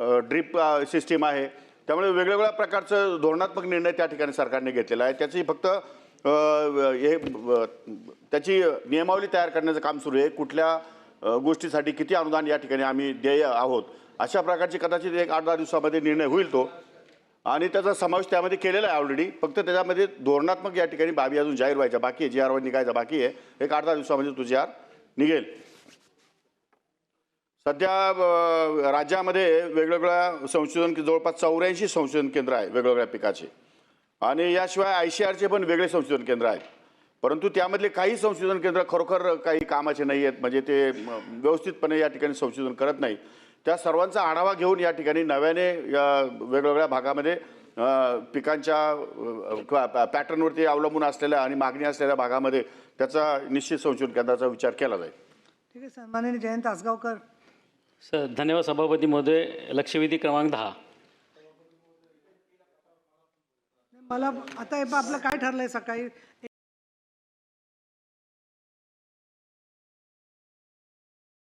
Drip system आहे. त्यामुळे वेगवेगळ्या प्रकारचं धोरणात्मक निर्णय त्या ठिकाणी सरकारने घेतलेला आहे. त्याची फक्त हे त्याची नियमावली तयार करण्याचं काम सुरू आहे. कुठल्या गोष्टीसाठी किती अनुदान या ठिकाणी आम्ही देय आहोत अशा प्रकारची कदाचित एक आठ दहा दिवसामध्ये निर्णय होईल तो. आणि त्याचा समावेश त्यामध्ये केलेला आहे ऑलरेडी फक्त त्याच्यामध्ये धोरणात्मक या ठिकाणी बाबी अजून जाहीर व्हायच्या बाकी आहे. जी आर निघायचा बाकी आहे. एक आठ दहा दिवसामध्ये तुझी आर निघेल. सध्या राज्यामध्ये वेगवेगळ्या संशोधन जवळपास चौऱ्याऐंशी संशोधन केंद्र आहे वेगवेगळ्या पिकाचे. आणि याशिवाय आय सी आरचे पण वेगळे संशोधन केंद्र आहेत. परंतु त्यामधले काही संशोधन केंद्र खरोखर काही कामाचे नाही आहेत. म्हणजे ते व्यवस्थितपणे या ठिकाणी संशोधन करत नाही त्या सर्वांचा आढावा घेऊन या ठिकाणी नव्याने या वेगवेगळ्या भागामध्ये पिकांच्या पॅटर्नवरती अवलंबून असलेल्या आणि मागणी असलेल्या भागामध्ये त्याचा निश्चित संशोधन केंद्राचा विचार केला जाईल. ठीक आहे सन्माननीय जयंत आसगावकर. सर धन्यवाद सभापती महोदय. लक्षवेधी क्रमांक दहा. मला आता हे पहा, आपलं काय ठरलंय सकाळी?